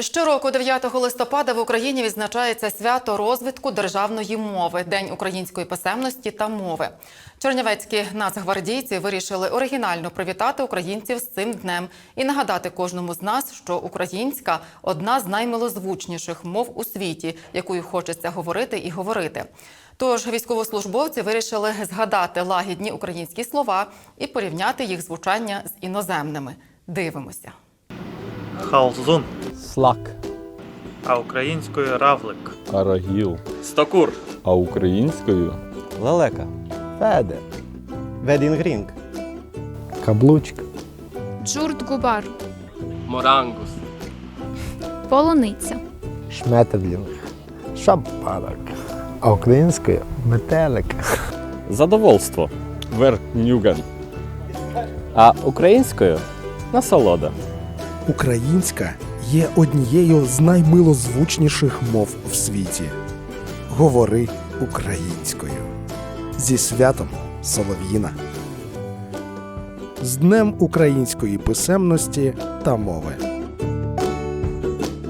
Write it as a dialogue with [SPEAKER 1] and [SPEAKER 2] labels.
[SPEAKER 1] Щороку, 9 листопада, в Україні відзначається свято розвитку державної мови, День української писемності та мови. Чернівецькі нацгвардійці вирішили оригінально привітати українців з цим днем і нагадати кожному з нас, що українська одна з наймилозвучніших мов у світі, якою хочеться говорити і говорити. Тож військовослужбовці вирішили згадати лагідні українські слова і порівняти їх звучання з іноземними. Дивимося.
[SPEAKER 2] Халзун,
[SPEAKER 3] Слак,
[SPEAKER 2] а українською равлик.
[SPEAKER 3] Арагіл,
[SPEAKER 2] Стокур,
[SPEAKER 3] а українською
[SPEAKER 4] Лелека.
[SPEAKER 5] Федер. Ведінгрінг.
[SPEAKER 6] Каблучка.
[SPEAKER 7] Джурт Губар,
[SPEAKER 8] Морангус,
[SPEAKER 7] Полуниця,
[SPEAKER 6] Шметерлінг. Шампанок. А українською метелик.
[SPEAKER 4] Задовольство. Вернюген. А українською насолода.
[SPEAKER 9] Українська є однією з наймилозвучніших мов в світі. Говори українською. Зі святом Солов'їна. З Днем української писемності та мови.